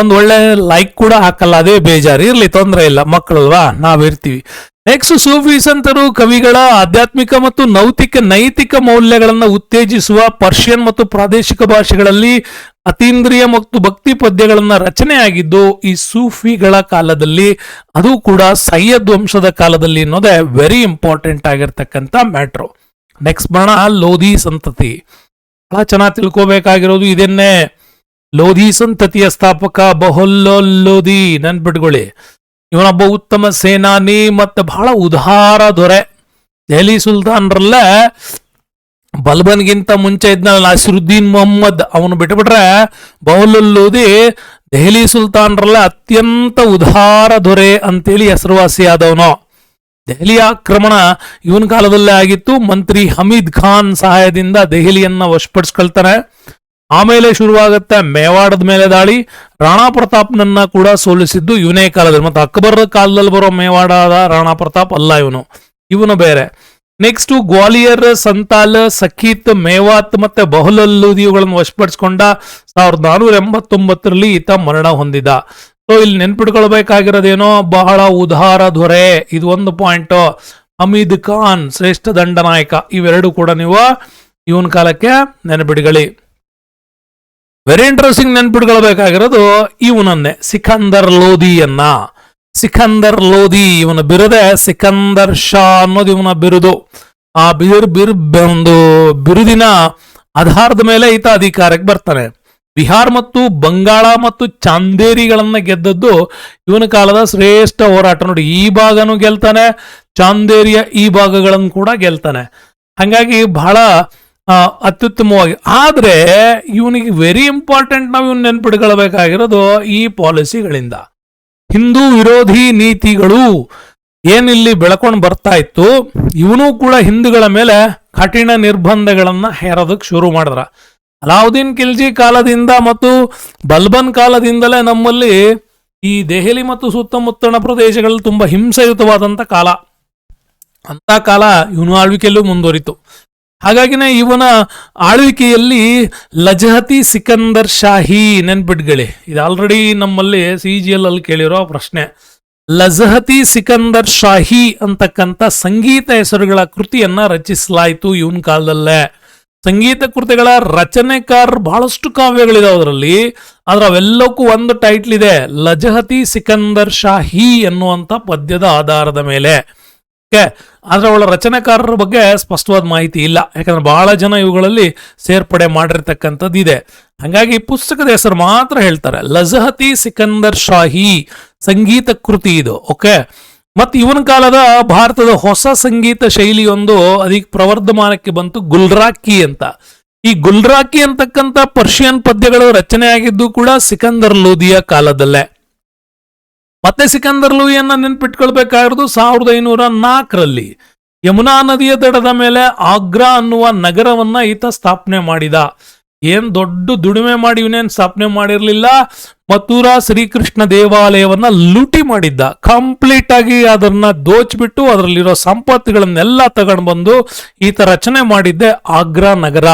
ಒಂದು ಒಳ್ಳೆ ಲೈಕ್ ಕೂಡ ಹಾಕಲ್ಲ, ಅದೇ ಬೇಜಾರು. ಇರ್ಲಿ, ತೊಂದರೆ ಇಲ್ಲ. ಮಕ್ಕಳಲ್ವಾ ನಾವಿರ್ತೀವಿ ನೆಕ್ಸ್ಟ್ ಸೂಫಿ ಸಂತರು ಕವಿಗಳ ಆಧ್ಯಾತ್ಮಿಕ ಮತ್ತು ನೈತಿಕ ನೈತಿಕ ಮೌಲ್ಯಗಳನ್ನು ಉತ್ತೇಜಿಸುವ ಪರ್ಷಿಯನ್ ಮತ್ತು ಪ್ರಾದೇಶಿಕ ಭಾಷೆಗಳಲ್ಲಿ ಅತೀಂದ್ರಿಯ ಮತ್ತು ಭಕ್ತಿ ಪದ್ಯಗಳನ್ನ ರಚನೆಯಾಗಿದ್ದು ಈ ಸೂಫಿಗಳ ಕಾಲದಲ್ಲಿ, ಅದು ಕೂಡ ಸೈಯದ್ ವಂಶದ ಕಾಲದಲ್ಲಿ ಅನ್ನೋದೇ ವೆರಿ ಇಂಪಾರ್ಟೆಂಟ್ ಆಗಿರ್ತಕ್ಕಂಥ ಮ್ಯಾಟ್ರು ನೆಕ್ಸ್ಟ್ ಬಣ ಲೋಧಿ ಸಂತತಿ. ಬಹಳ ಚೆನ್ನಾಗಿ ತಿಳ್ಕೋಬೇಕಾಗಿರೋದು ಇದನ್ನೇ. ಲೋಧಿ ಸಂತತಿಯ ಸ್ಥಾಪಕ ಬಹೊಲ್ಲೋದಿ ನೆನ್ಪಿಟ್ಕೊಳ್ಳಿ. ಇವನೊಬ್ಬ ಉತ್ತಮ ಸೇನಾನಿ ಮತ್ತೆ ಬಹಳ ಉದಾರ ದೊರೆ. ದೆಹಲಿ ಸುಲ್ತಾನ್ರಲ್ಲೇ ಬಲ್ಬನ್ಗಿಂತ ಮುಂಚೆ ಇದ್ನಲ್ಲ ನಾಸಿರುದ್ದೀನ್ ಮೊಹಮ್ಮದ್. ಅವನು ಬಿಟ್ಬಿಟ್ರೆ ಬೌಲಲ್ಲೂದಿ ದೆಹಲಿ ಸುಲ್ತಾನ್ರಲ್ಲ ಅತ್ಯಂತ ಉದಾರ ದೊರೆ ಅಂತೇಳಿ ಹೆಸರುವಾಸಿಯಾದವನು. ದೆಹಲಿ ಆಕ್ರಮಣ ಇವನ ಕಾಲದಲ್ಲೇ ಆಗಿತ್ತು. ಮಂತ್ರಿ ಹಮೀದ್ ಖಾನ್ ಸಹಾಯದಿಂದ ದೆಹಲಿಯನ್ನ ವಶಪಡಿಸ್ಕೊಳ್ತಾನೆ. ಆಮೇಲೆ ಶುರುವಾಗುತ್ತೆ ಮೇವಾಡದ ಮೇಲೆ ದಾಳಿ. ರಾಣಾ ಪ್ರತಾಪ್ನನ್ನ ಕೂಡ ಸೋಲಿಸಿದ್ದು ಇವನೇ ಕಾಲದಲ್ಲಿ. ಮತ್ತೆ ಅಕ್ಬರ್ ಕಾಲದಲ್ಲಿ ಬರೋ ಮೇವಾಡದ ರಾಣಾ ಪ್ರತಾಪ್ ಅಲ್ಲ ಇವನು. ಇವನು ಬೇರೆ. ನೆಕ್ಸ್ಟ್ ಗ್ವಾಲಿಯರ್, ಸಂತಾಲ್, ಸಖೀತ್, ಮೇವಾತ್ ಮತ್ತೆ ಬಹುಲಲ್ಲೂದಿ ಇವುಗಳನ್ನು ವಶಪಡಿಸಿಕೊಂಡ ಸಾವಿರದ ನಾನೂರ ಎಂಬತ್ತೊಂಬತ್ತರಲ್ಲಿ ಈತ ಮರಣ ಹೊಂದಿದ. ಸೊ ಇಲ್ಲಿ ನೆನ್ಪಿಟ್ಕೊಳ್ಬೇಕಾಗಿರೋದೇನೋ, ಬಹಳ ಉದಾರ ದೊರೆ ಇದು ಒಂದು ಪಾಯಿಂಟ್. ಹಮೀದ್ ಖಾನ್, ಶ್ರೇಷ್ಠ ದಂಡನಾಯಕ ಇವೆರಡು ಕೂಡ ನೀವು ಇವನ್ ಕಾಲಕ್ಕೆ ನೆನಪಿಟ್ಕೊಳ್ಳಿ. ವೆರಿ ಇಂಟ್ರೆಸ್ಟಿಂಗ್ ನೆನ್ಪಿಟ್ಕೊಳ್ಬೇಕಾಗಿರೋದು ಇವನನ್ನೇ, ಸಿಕಂದರ್ ಲೋಧಿಯನ್ನ. ಸಿಕಂದರ್ ಲೋಧಿ, ಇವನ ಬಿರುದೆ ಸಿಕಂದರ್ ಶಾ ಅನ್ನೋದು ಇವನ ಬಿರುದು. ಆ ಬಿರು ಬಿರು ಒಂದು ಬಿರುದಿನ ಆಧಾರದ ಮೇಲೆ ಈತ ಅಧಿಕಾರಕ್ಕೆ ಬರ್ತಾನೆ. ಬಿಹಾರ್ ಮತ್ತು ಬಂಗಾಳ ಮತ್ತು ಚಾಂದೇರಿಗಳನ್ನ ಗೆದ್ದದ್ದು ಇವನ ಕಾಲದ ಶ್ರೇಷ್ಠ ಹೋರಾಟ. ನೋಡಿ, ಈ ಭಾಗನೂ ಗೆಲ್ತಾನೆ, ಚಾಂದೇರಿಯ ಈ ಭಾಗಗಳನ್ನು ಕೂಡ ಗೆಲ್ತಾನೆ. ಹಂಗಾಗಿ ಬಹಳ ಅತ್ಯುತ್ತಮವಾಗಿ. ಆದ್ರೆ, ಇವನಿಗೆ ವೆರಿ ಇಂಪಾರ್ಟೆಂಟ್ ನಾವು ಇವ್ನ ನೆನ್ಪಿಟ್ಕೊಳ್ಬೇಕಾಗಿರೋದು ಈ ಪಾಲಿಸಿಗಳಿಂದ ಹಿಂದೂ ವಿರೋಧಿ ನೀತಿಗಳು ಏನಿಲ್ಲಿ ಬೆಳ್ಕೊಂಡು ಬರ್ತಾ ಇತ್ತು, ಇವನು ಕೂಡ ಹಿಂದೂಗಳ ಮೇಲೆ ಕಠಿಣ ನಿರ್ಬಂಧಗಳನ್ನ ಹೇರೋದಕ್ಕೆ ಶುರು ಮಾಡಿದ್ರ. ಅಲಾವುದ್ದೀನ್ ಖಿಲ್ಜಿ ಕಾಲದಿಂದ ಮತ್ತು ಬಲ್ಬನ್ ಕಾಲದಿಂದಲೇ ನಮ್ಮಲ್ಲಿ ಈ ದೆಹಲಿ ಮತ್ತು ಸುತ್ತಮುತ್ತಣ ಪ್ರದೇಶಗಳಲ್ಲಿ ತುಂಬಾ ಹಿಂಸೆಯುತವಾದಂತ ಕಾಲ. ಅಂತ ಕಾಲ ಇವನು ಆಳ್ವಿಕೆಯಲ್ಲೂ ಮುಂದುವರಿತು. ಹಾಗಾಗಿನೇ ಇವನ ಆಳ್ವಿಕೆಯಲ್ಲಿ ಲಜಹತಿ ಸಿಕಂದರ್ ಶಾಹಿ ನೆನ್ಪಿಟ್ಗಳಿ ಇದು ಆಲ್ರೆಡಿ ನಮ್ಮಲ್ಲಿ ಸಿ ಜಿ ಎಲ್ ಅಲ್ಲಿ ಕೇಳಿರೋ ಪ್ರಶ್ನೆ. ಲಜಹತಿ ಸಿಕಂದರ್ ಶಾಹಿ ಅಂತಕ್ಕಂಥ ಸಂಗೀತ ಹೆಸರುಗಳ ಕೃತಿಯನ್ನ ರಚಿಸಲಾಯಿತು ಇವನ್ ಕಾಲದಲ್ಲೇ. ಸಂಗೀತ ಕೃತಿಗಳ ರಚನೆಕಾರ ಬಹಳಷ್ಟು ಕಾವ್ಯಗಳಿದಾವೆ ಅದರಲ್ಲಿ. ಆದ್ರೆ ಅವೆಲ್ಲಕ್ಕೂ ಒಂದು ಟೈಟ್ಲ್ ಇದೆ, ಲಜಹತಿ ಸಿಕಂದರ್ ಶಾಹಿ ಎನ್ನುವಂಥ ಪದ್ಯದ ಆಧಾರದ ಮೇಲೆ. ಆದ್ರೆ ಅವಳ ರಚನೆಕಾರರ ಬಗ್ಗೆ ಸ್ಪಷ್ಟವಾದ ಮಾಹಿತಿ ಇಲ್ಲ. ಯಾಕಂದ್ರೆ ಬಹಳ ಜನ ಇವುಗಳಲ್ಲಿ ಸೇರ್ಪಡೆ ಮಾಡಿರ್ತಕ್ಕಂಥದ್ದು ಇದೆ ಹಂಗಾಗಿ ಪುಸ್ತಕದ ಹೆಸರು ಮಾತ್ರ ಹೇಳ್ತಾರೆ, ಲಜಹತಿ ಸಿಕಂದರ್ ಶಾಹಿ, ಸಂಗೀತ ಕೃತಿ ಇದು, ಓಕೆ? ಮತ್ತು ಇವನ ಕಾಲದ ಭಾರತದ ಹೊಸ ಸಂಗೀತ ಶೈಲಿಯೊಂದು ಅದಕ್ಕೆ ಪ್ರವರ್ಧಮಾನಕ್ಕೆ ಬಂತು ಗುಲ್ರಾಕಿ ಅಂತ. ಈ ಗುಲ್ರಾಕಿ ಅಂತಕ್ಕಂಥ ಪರ್ಷಿಯನ್ ಪದ್ಯಗಳು ರಚನೆಯಾಗಿದ್ದು ಕೂಡ ಸಿಕಂದರ್ ಲೋಧಿಯ ಕಾಲದಲ್ಲೇ. ಮತ್ತೆ ಸಿಕಂದರ್ ಲೂಯಿಯನ್ನ ನೆನ್ಪಿಟ್ಕೊಳ್ಬೇಕಾಗಿರೋದು ಸಾವಿರದ ಐನೂರ ನಾಲ್ಕರಲ್ಲಿ ಯಮುನಾ ನದಿಯ ದಡದ ಮೇಲೆ ಆಗ್ರಾ ಅನ್ನುವ ನಗರವನ್ನ ಈತ ಸ್ಥಾಪನೆ ಮಾಡಿದ. ಏನ್ ದೊಡ್ಡ ದುಡಿಮೆ ಮಾಡಿ ಇವನೇನ್ ಸ್ಥಾಪನೆ ಮಾಡಿರ್ಲಿಲ್ಲ? ಮಥುರ ಶ್ರೀಕೃಷ್ಣ ದೇವಾಲಯವನ್ನ ಲೂಟಿ ಮಾಡಿದ್ದ. ಕಂಪ್ಲೀಟ್ ಆಗಿ ಅದನ್ನ ದೋಚ್ಬಿಟ್ಟು ಅದರಲ್ಲಿರೋ ಸಂಪತ್ತುಗಳನ್ನೆಲ್ಲ ತಗೊಂಡು ಬಂದು ಈತ ರಚನೆ ಮಾಡಿದ್ದೆ ಆಗ್ರಾ ನಗರ.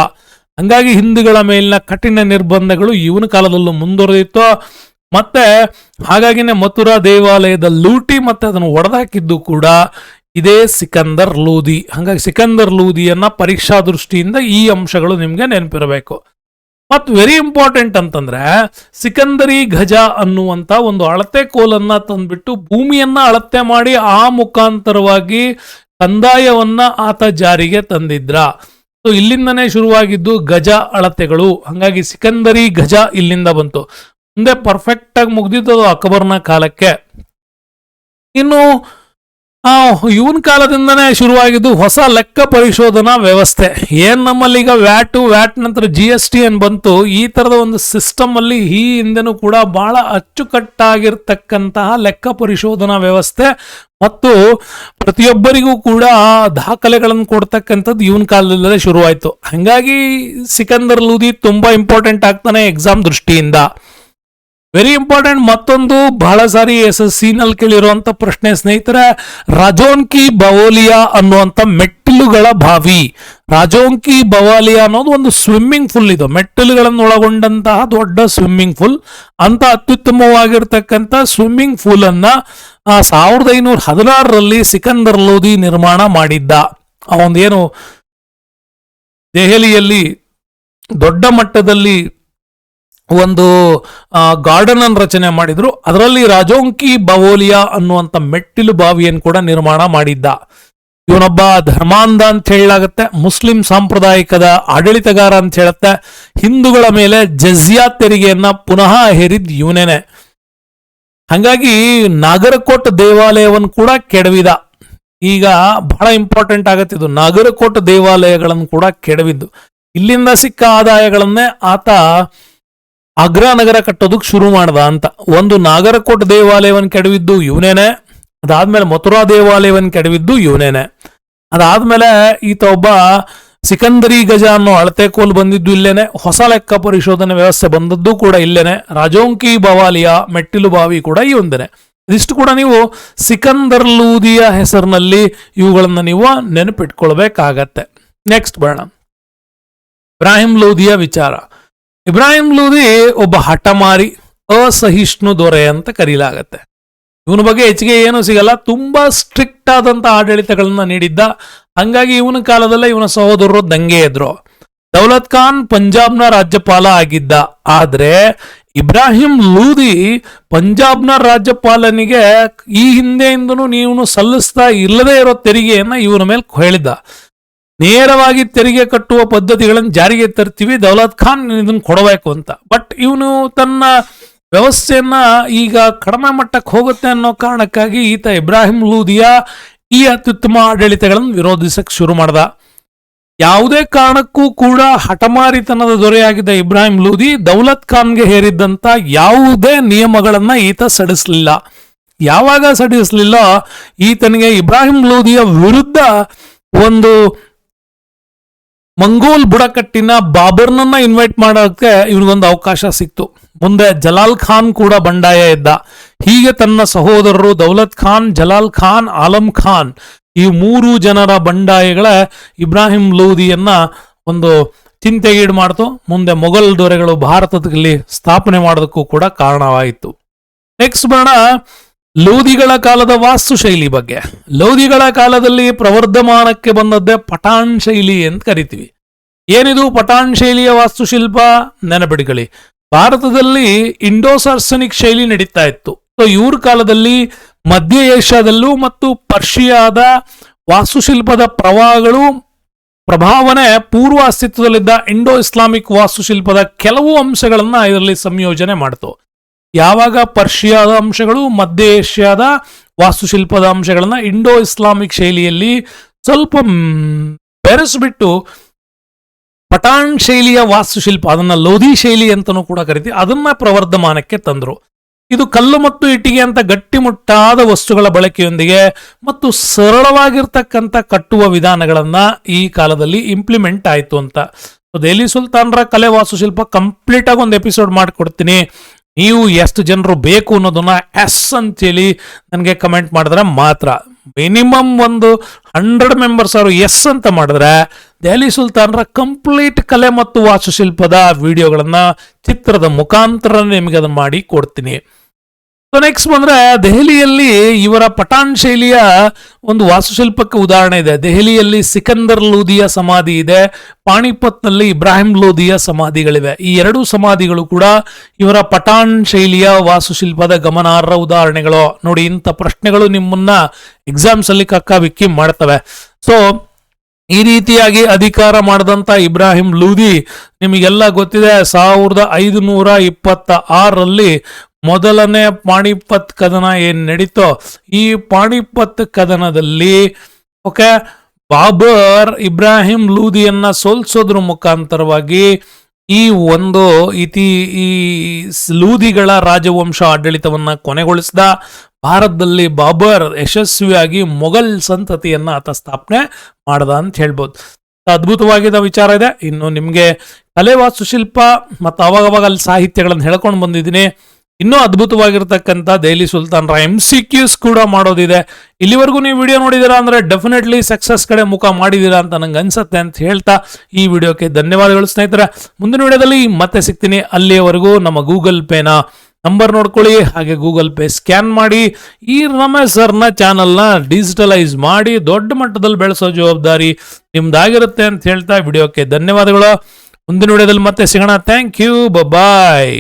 ಹಂಗಾಗಿ ಹಿಂದೂಗಳ ಮೇಲಿನ ಕಠಿಣ ನಿರ್ಬಂಧಗಳು ಇವನ ಕಾಲದಲ್ಲೂ ಮುಂದುವರೆದಿತ್ತು. ಮತ್ತೆ ಹಾಗಾಗಿನೇ ಮಥುರಾ ದೇವಾಲಯದ ಲೂಟಿ ಮತ್ತೆ ಅದನ್ನು ಒಡೆದಾಕಿದ್ದು ಕೂಡ ಇದೇ ಸಿಕಂದರ್ ಲೂದಿ. ಹಾಗಾಗಿ ಸಿಕಂದರ್ ಲೂದಿಯನ್ನ ಪರೀಕ್ಷಾ ದೃಷ್ಟಿಯಿಂದ ಈ ಅಂಶಗಳು ನಿಮ್ಗೆ ನೆನಪಿರಬೇಕು. ಮತ್ತು ವೆರಿ ಇಂಪಾರ್ಟೆಂಟ್ ಅಂತಂದ್ರೆ ಸಿಕಂದರಿ ಗಜ ಅನ್ನುವಂತ ಒಂದು ಅಳತೆ ಕೋಲನ್ನ ತಂದ್ಬಿಟ್ಟು ಭೂಮಿಯನ್ನ ಅಳತೆ ಮಾಡಿ ಆ ಮುಖಾಂತರವಾಗಿ ಕಂದಾಯವನ್ನ ಆತ ಜಾರಿಗೆ ತಂದಿದ್ರ. ಸೊ ಇಲ್ಲಿಂದನೇ ಶುರುವಾಗಿದ್ದು ಗಜ ಅಳತೆಗಳು. ಹಂಗಾಗಿ ಸಿಕಂದರಿ ಗಜ ಇಲ್ಲಿಂದ ಬಂತು. ಮುಂದೆ ಪರ್ಫೆಕ್ಟ್ ಆಗಿ ಮುಗ್ದಿದ್ದದು ಅಕ್ಬರ್ನ ಕಾಲಕ್ಕೆ. ಇನ್ನು ಇವನ್ ಕಾಲದಿಂದನೇ ಶುರುವಾಗಿದ್ದು ಹೊಸ ಲೆಕ್ಕ ಪರಿಶೋಧನಾ ವ್ಯವಸ್ಥೆ. ಏನ್ ನಮ್ಮಲ್ಲಿ ಈಗ ವ್ಯಾಟು ವ್ಯಾಟ್ ನಂತರ ಜಿ ಎಸ್ ಟಿ ಏನ್ ಬಂತು, ಈ ತರದ ಒಂದು ಸಿಸ್ಟಮ್ ಅಲ್ಲಿ ಈ ಹಿಂದೆನೂ ಕೂಡ ಬಹಳ ಅಚ್ಚುಕಟ್ಟಾಗಿರ್ತಕ್ಕಂತಹ ಲೆಕ್ಕ ಪರಿಶೋಧನಾ ವ್ಯವಸ್ಥೆ ಮತ್ತು ಪ್ರತಿಯೊಬ್ಬರಿಗೂ ಕೂಡ ದಾಖಲೆಗಳನ್ನು ಕೊಡ್ತಕ್ಕಂಥದ್ದು ಇವನ್ ಕಾಲದಲ್ಲೇ ಶುರುವಾಯಿತು. ಹಾಗಾಗಿ ಸಿಕಂದರ್ ಲೂದಿ ತುಂಬಾ ಇಂಪಾರ್ಟೆಂಟ್ ಆಗ್ತಾನೆ ಎಕ್ಸಾಮ್ ದೃಷ್ಟಿಯಿಂದ. ವೆರಿ ಇಂಪಾರ್ಟೆಂಟ್ ಮತ್ತೊಂದು ಬಹಳ ಸಾರಿ ಎಸ್ ಎಸ್ ಸಿ ನಲ್ಲಿ ಕೇಳಿರುವಂತ ಪ್ರಶ್ನೆ, ಸ್ನೇಹಿತರೆ, ರಾಜೋನ್ಕಿ ಬವೋಲಿಯಾ ಅನ್ನುವಂಥ ಮೆಟ್ಟಿಲುಗಳ ಬಾವಿ. ರಾಜೋಂಕಿ ಬವಾಲಿಯಾ ಅನ್ನೋದು ಒಂದು ಸ್ವಿಮ್ಮಿಂಗ್ ಫುಲ್ ಇದು. ಮೆಟ್ಟಿಲುಗಳನ್ನು ಒಳಗೊಂಡಂತಹ ದೊಡ್ಡ ಸ್ವಿಮ್ಮಿಂಗ್ ಫುಲ್ ಅಂತ ಅತ್ಯುತ್ತಮವಾಗಿರ್ತಕ್ಕಂಥ ಸ್ವಿಮ್ಮಿಂಗ್ ಫೂಲ್ ಅನ್ನ ಸಾವಿರದ ಐನೂರ ಹದಿನಾರರಲ್ಲಿ ಸಿಕಂದರ್ ಲೋಧಿ ನಿರ್ಮಾಣ ಮಾಡಿದ್ದ. ಆ, ಒಂದೇನು, ದೆಹಲಿಯಲ್ಲಿ ದೊಡ್ಡ ಮಟ್ಟದಲ್ಲಿ ಒಂದು ಗಾರ್ಡನ್ ಅನ್ನು ರಚನೆ ಮಾಡಿದ್ರು. ಅದರಲ್ಲಿ ರಾಜೋಂಕಿ ಬವೋಲಿಯಾ ಅನ್ನುವಂಥ ಮೆಟ್ಟಿಲು ಬಾವಿಯನ್ನು ಕೂಡ ನಿರ್ಮಾಣ ಮಾಡಿದ್ದ. ಇವನೊಬ್ಬ ಧರ್ಮಾಂಧ ಅಂತ ಹೇಳಲಾಗತ್ತೆ, ಮುಸ್ಲಿಂ ಸಾಂಪ್ರದಾಯಿಕದ ಆಡಳಿತಗಾರ ಅಂತ ಹೇಳುತ್ತೆ. ಹಿಂದೂಗಳ ಮೇಲೆ ಜಜಿಯಾ ತೆರಿಗೆಯನ್ನ ಪುನಃ ಹೇರಿದ್ ಇವನೇನೆ. ಹಂಗಾಗಿ ನಾಗರಕೋಟ್ ದೇವಾಲಯವನ್ನು ಕೂಡ ಕೆಡವಿದ. ಈಗ ಬಹಳ ಇಂಪಾರ್ಟೆಂಟ್ ಆಗತ್ತಿದ್ದು ನಾಗರಕೋಟ್ ದೇವಾಲಯಗಳನ್ನು ಕೂಡ ಕೆಡವಿದ್ದು. ಇಲ್ಲಿಂದ ಸಿಕ್ಕ ಆದಾಯಗಳನ್ನೇ ಆತ ಆಗ್ರಾ ನಗರ ಕಟ್ಟೋದಕ್ಕೆ ಶುರು ಮಾಡ್ದ ಅಂತ. ಒಂದು ನಾಗರಕೋಟ್ ದೇವಾಲಯವನ್ನು ಕೆಡವಿದ್ದು ಇವನೇನೆ, ಅದಾದ್ಮೇಲೆ ಮಥುರಾ ದೇವಾಲಯವನ್ನು ಕೆಡವಿದ್ದು ಇವನೇನೆ. ಅದಾದ್ಮೇಲೆ ಈತ ಒಬ್ಬ ಸಿಕಂದರಿ ಗಜ ಅನ್ನೋ ಅಳತೆ ಕೋಲ್ ಬಂದಿದ್ದು ಇಲ್ಲೇನೆ, ಹೊಸ ಲೆಕ್ಕ ಪರಿಶೋಧನೆ ವ್ಯವಸ್ಥೆ ಬಂದದ್ದು ಕೂಡ ಇಲ್ಲೇನೆ, ರಾಜೋಂಕಿ ಬವಾಲಿಯ ಮೆಟ್ಟಿಲು ಬಾವಿ ಕೂಡ ಇವಂದೇನೆ ಇದಿಷ್ಟು ಕೂಡ ನೀವು ಸಿಕಂದರ್ ಲೂದಿಯ ಹೆಸರಿನಲ್ಲಿ ಇವುಗಳನ್ನು ನೀವು ನೆನಪಿಟ್ಕೊಳ್ಬೇಕಾಗತ್ತೆ. ನೆಕ್ಸ್ಟ್ ಬರೋಣ. ಇಬ್ರಾಹಿಂ ಲೂದಿಯ ವಿಚಾರ. ಇಬ್ರಾಹಿಂ ಲೂದಿ ಒಬ್ಬ ಹಠಮಾರಿ ಅಸಹಿಷ್ಣು ದೊರೆ ಅಂತ ಕರೀಲಾಗತ್ತೆ. ಇವನ ಬಗ್ಗೆ ಹೆಚ್ಚಿಗೆ ಏನೂ ಸಿಗಲ್ಲ, ತುಂಬಾ ಸ್ಟ್ರಿಕ್ಟ್ ಆದಂತ ಆಡಳಿತಗಳನ್ನ ನೀಡಿದ್ದ. ಹಂಗಾಗಿ ಇವನ ಕಾಲದಲ್ಲೇ ಇವನ ಸಹೋದರರು ದಂಗೆ ಎದ್ರು. ದೌಲತ್ ಖಾನ್ ಪಂಜಾಬ್ನ ರಾಜ್ಯಪಾಲ ಆಗಿದ್ದ. ಆದ್ರೆ ಇಬ್ರಾಹಿಂ ಲೂದಿ ಪಂಜಾಬ್ನ ರಾಜ್ಯಪಾಲನಿಗೆ ಈ ಹಿಂದೆಯಿಂದನೂ ನೀವು ಸಲ್ಲಿಸ್ತಾ ಇಲ್ಲದೆ ಇರೋ ತೆರಿಗೆಯನ್ನ ಇವನ ಮೇಲೆ ಹೇಳಿದ್ದ. ನೇರವಾಗಿ ತೆರಿಗೆ ಕಟ್ಟುವ ಪದ್ಧತಿಗಳನ್ನು ಜಾರಿಗೆ ತರ್ತೀವಿ, ದೌಲತ್ ಖಾನ್ ಇದನ್ನು ಕೊಡಬೇಕು ಅಂತ. ಬಟ್ ಇವನು ತನ್ನ ವ್ಯವಸ್ಥೆಯನ್ನ ಈಗ ಕಡಿಮೆ ಮಟ್ಟಕ್ಕೆ ಹೋಗುತ್ತೆ ಅನ್ನೋ ಕಾರಣಕ್ಕಾಗಿ ಈತ ಇಬ್ರಾಹಿಂ ಲೂದಿಯಾ ಈ ಅತ್ಯುತ್ತಮ ಆಡಳಿತಗಳನ್ನು ವಿರೋಧಿಸಕ್ಕೆ ಶುರು ಮಾಡ್ದ. ಯಾವುದೇ ಕಾರಣಕ್ಕೂ ಕೂಡ ಹಠಮಾರಿತನದ ದೊರೆಯಾಗಿದ್ದ ಇಬ್ರಾಹಿಂ ಲೂದಿ ದೌಲತ್ ಖಾನ್ಗೆ ಹೇರಿದ್ದಂತ ಯಾವುದೇ ನಿಯಮಗಳನ್ನ ಈತ ಸಡಿಸಲಿಲ್ಲ. ಯಾವಾಗ ಸಡಿಸಲಿಲ್ಲ ಈತನಿಗೆ ಇಬ್ರಾಹಿಂ ಲೂದಿಯ ವಿರುದ್ಧ ಒಂದು ಮಂಗೋಲ್ ಬುಡಕಟ್ಟಿನ ಬಾಬರ್ನನ್ನ ಇನ್ವೈಟ್ ಮಾಡೋಕ್ಕೆ ಇವನಿಗೊಂದು ಅವಕಾಶ ಸಿಕ್ತು. ಮುಂದೆ ಜಲಾಲ್ ಖಾನ್ ಕೂಡ ಬಂಡಾಯ ಇದ್ದ. ಹೀಗೆ ತನ್ನ ಸಹೋದರರು ದೌಲತ್ ಖಾನ್, ಜಲಾಲ್ ಖಾನ್, ಆಲಂ ಖಾನ್ ಈ ಮೂರು ಜನರ ಬಂಡಾಯಗಳ ಇಬ್ರಾಹಿಂ ಲೋದಿಯನ್ನ ಒಂದು ಚಿಂತೆಗೀಡು ಮಾಡ್ತು. ಮುಂದೆ ಮೊಘಲ್ ದೊರೆಗಳು ಭಾರತದಲ್ಲಿ ಸ್ಥಾಪನೆ ಮಾಡೋದಕ್ಕೂ ಕೂಡ ಕಾರಣವಾಯಿತು. ನೆಕ್ಸ್ಟ್ ಬರೋಣ. ಲೋಧಿಗಳ ಕಾಲದ ವಾಸ್ತುಶೈಲಿ ಬಗ್ಗೆ. ಲೋಧಿಗಳ ಕಾಲದಲ್ಲಿ ಪ್ರವರ್ಧಮಾನಕ್ಕೆ ಬಂದದ್ದೇ ಪಠಾಣ್ ಶೈಲಿ ಅಂತ ಕರಿತೀವಿ. ಏನಿದು ಪಠಾಣ್ ಶೈಲಿಯ ವಾಸ್ತುಶಿಲ್ಪ? ನೆನಪಿಡಿಗಳಿ ಭಾರತದಲ್ಲಿ ಇಂಡೋಸಾರ್ಸನಿಕ್ ಶೈಲಿ ನಡೀತಾ ಇತ್ತು. ಸೊ, ಇವ್ರ ಕಾಲದಲ್ಲಿ ಮಧ್ಯ ಏಷ್ಯಾದಲ್ಲೂ ಮತ್ತು ಪರ್ಷಿಯಾದ ವಾಸ್ತುಶಿಲ್ಪದ ಪ್ರವಾಹಗಳು ಪ್ರಭಾವನೆ ಪೂರ್ವ ಅಸ್ತಿತ್ವದಲ್ಲಿದ್ದ ಇಂಡೋ ಇಸ್ಲಾಮಿಕ್ ವಾಸ್ತುಶಿಲ್ಪದ ಕೆಲವು ಅಂಶಗಳನ್ನ ಇದರಲ್ಲಿ ಸಂಯೋಜನೆ ಮಾಡ್ತು. ಯಾವಾಗ ಪರ್ಷಿಯಾದ ಅಂಶಗಳು, ಮಧ್ಯ ಏಷ್ಯಾದ ವಾಸ್ತುಶಿಲ್ಪದ ಅಂಶಗಳನ್ನು ಇಂಡೋ ಇಸ್ಲಾಮಿಕ್ ಶೈಲಿಯಲ್ಲಿ ಸ್ವಲ್ಪ ಬೆರೆಸಿಬಿಟ್ಟು ಪಠಾಣ್ ಶೈಲಿಯ ವಾಸ್ತುಶಿಲ್ಪ, ಅದನ್ನು ಲೋಧಿ ಶೈಲಿ ಅಂತಲೂ ಕೂಡ ಕರಿತೀವಿ, ಅದನ್ನ ಪ್ರವರ್ಧಮಾನಕ್ಕೆ ತಂದರು. ಇದು ಕಲ್ಲು ಮತ್ತು ಇಟ್ಟಿಗೆ ಅಂತ ಗಟ್ಟಿಮುಟ್ಟಾದ ವಸ್ತುಗಳ ಬಳಕೆಯೊಂದಿಗೆ ಮತ್ತು ಸರಳವಾಗಿರ್ತಕ್ಕಂಥ ಕಟ್ಟುವ ವಿಧಾನಗಳನ್ನ ಈ ಕಾಲದಲ್ಲಿ ಇಂಪ್ಲಿಮೆಂಟ್ ಆಯಿತು ಅಂತ. ದೆಹಲಿ ಸುಲ್ತಾನರ ಕಲೆ ವಾಸ್ತುಶಿಲ್ಪ ಕಂಪ್ಲೀಟ್ ಆಗಿ ಒಂದು ಎಪಿಸೋಡ್ ಮಾಡಿಕೊಡ್ತೀನಿ. ನೀವು ಎಷ್ಟು ಜನರು ಬೇಕು ಅನ್ನೋದನ್ನ ಎಸ್ ಅಂತೇಳಿ ನನಗೆ ಕಮೆಂಟ್ ಮಾಡಿದ್ರೆ ಮಾತ್ರ. ಮಿನಿಮಮ್ ಒಂದು ಹಂಡ್ರೆಡ್ ಮೆಂಬರ್ಸ್ ಅವರು ಎಸ್ ಅಂತ ಮಾಡಿದ್ರೆ ದೆಹಲಿ ಸುಲ್ತಾನರ ಕಂಪ್ಲೀಟ್ ಕಲೆ ಮತ್ತು ವಾಸ್ತುಶಿಲ್ಪದ ವಿಡಿಯೋಗಳನ್ನ ಚಿತ್ರದ ಮುಖಾಂತರ ನಿಮಗೆ ಅದನ್ನ ಮಾಡಿ ಕೊಡ್ತೀನಿ. ಸೊ ನೆಕ್ಸ್ಟ್ ಬಂದ್ರೆ ದೆಹಲಿಯಲ್ಲಿ ಇವರ ಪಠಾಣ್ ಶೈಲಿಯ ಒಂದು ವಾಸ್ತುಶಿಲ್ಪಕ್ಕೆ ಉದಾಹರಣೆ ಇದೆ. ದೆಹಲಿಯಲ್ಲಿ ಸಿಕಂದರ್ ಲೋಧಿಯ ಸಮಾಧಿ ಇದೆ, ಪಾಣಿಪತ್ನಲ್ಲಿ ಇಬ್ರಾಹಿಂ ಲೋಧಿಯ ಸಮಾಧಿಗಳಿವೆ. ಈ ಎರಡು ಸಮಾಧಿಗಳು ಕೂಡ ಇವರ ಪಠಾಣ್ ಶೈಲಿಯ ವಾಸ್ತುಶಿಲ್ಪದ ಗಮನಾರ್ಹ ಉದಾಹರಣೆಗಳು. ನೋಡಿ, ಇಂಥ ಪ್ರಶ್ನೆಗಳು ನಿಮ್ಮನ್ನ ಎಕ್ಸಾಮ್ಸ್ ಅಲ್ಲಿ ಕಕ್ಕಾಬಿಕ್ಕಿ ಮಾಡ್ತವೆ. ಸೊ ಈ ರೀತಿಯಾಗಿ ಅಧಿಕಾರ ಮಾಡಿದಂತ ಇಬ್ರಾಹಿಂ ಲೂದಿ ನಿಮಗೆಲ್ಲ ಗೊತ್ತಿದೆ, ಸಾವಿರದ ಐದುನೂರ ಇಪ್ಪತ್ತ ಆರರಲ್ಲಿ ಮೊದಲನೇ ಪಾಣಿಪತ್ ಕದನ ಏನ್ ನಡೀತೋ ಈ ಪಾಣಿಪತ್ ಕದನದಲ್ಲಿ, ಓಕೆ, ಬಾಬರ್ ಇಬ್ರಾಹಿಂ ಲೂದಿಯನ್ನ ಸೋಲ್ಸೋದ್ರ ಮುಖಾಂತರವಾಗಿ ಈ ಒಂದು ಇತಿ ಈ ಲೂದಿಗಳ ರಾಜವಂಶ ಆಡಳಿತವನ್ನ ಕೊನೆಗೊಳಿಸಿದ. ಭಾರತದಲ್ಲಿ ಬಾಬರ್ ಯಶಸ್ವಿಯಾಗಿ ಮೊಘಲ್ ಸಂತತಿಯನ್ನ ಆತ ಸ್ಥಾಪನೆ ಮಾಡ್ದ ಅಂತ ಹೇಳ್ಬೋದು. ಅದ್ಭುತವಾಗಿದ್ದ ವಿಚಾರ ಇದೆ. ಇನ್ನು ನಿಮಗೆ ಕಲೆ ವಾಸ್ತುಶಿಲ್ಪ ಮತ್ತು ಅವಾಗವಾಗ ಅಲ್ಲಿ ಸಾಹಿತ್ಯಗಳನ್ನು ಹೇಳ್ಕೊಂಡು ಬಂದಿದ್ದೀನಿ. ಇನ್ನೂ ಅದ್ಭುತವಾಗಿರ್ತಕ್ಕಂಥ ದೆಹಲಿ ಸುಲ್ತಾನ್ರ ಎಂ ಸಿ ಕ್ಯೂಸ್ ಕೂಡ ಮಾಡೋದಿದೆ. ಇಲ್ಲಿವರೆಗೂ ನೀವು ವಿಡಿಯೋ ನೋಡಿದ್ದೀರಾ ಅಂದರೆ ಡೆಫಿನೆಟ್ಲಿ ಸಕ್ಸಸ್ ಕಡೆ ಮುಖ ಮಾಡಿದ್ದೀರಾ ಅಂತ ನಂಗೆ ಅನ್ಸುತ್ತೆ ಅಂತ ಹೇಳ್ತಾ ಈ ವಿಡಿಯೋಕ್ಕೆ ಧನ್ಯವಾದಗಳು ಸ್ನೇಹಿತರೆ. ಮುಂದಿನ ವಿಡಿಯೋದಲ್ಲಿ ಮತ್ತೆ ಸಿಗ್ತೀನಿ. ಅಲ್ಲಿಯವರೆಗೂ ನಮ್ಮ ಗೂಗಲ್ ಪೇನ ನಂಬರ್ ನೋಡ್ಕೊಳ್ಳಿ, ಹಾಗೆ ಗೂಗಲ್ ಪೇ ಸ್ಕ್ಯಾನ್ ಮಾಡಿ. ಈ ರಮೇಶ್ ಸರ್ನ ಚಾನಲ್ನ ಡಿಜಿಟಲೈಸ್ ಮಾಡಿ, ದೊಡ್ಡ ಮಟ್ಟದಲ್ಲಿ ಬೆಳೆಸೋ ಜವಾಬ್ದಾರಿ ನಿಮ್ದಾಗಿರುತ್ತೆ ಅಂತ ಹೇಳ್ತಾ ವಿಡಿಯೋಕ್ಕೆ ಧನ್ಯವಾದಗಳು. ಮುಂದಿನ ವಿಡಿಯೋದಲ್ಲಿ ಮತ್ತೆ ಸಿಗೋಣ. Thank you bye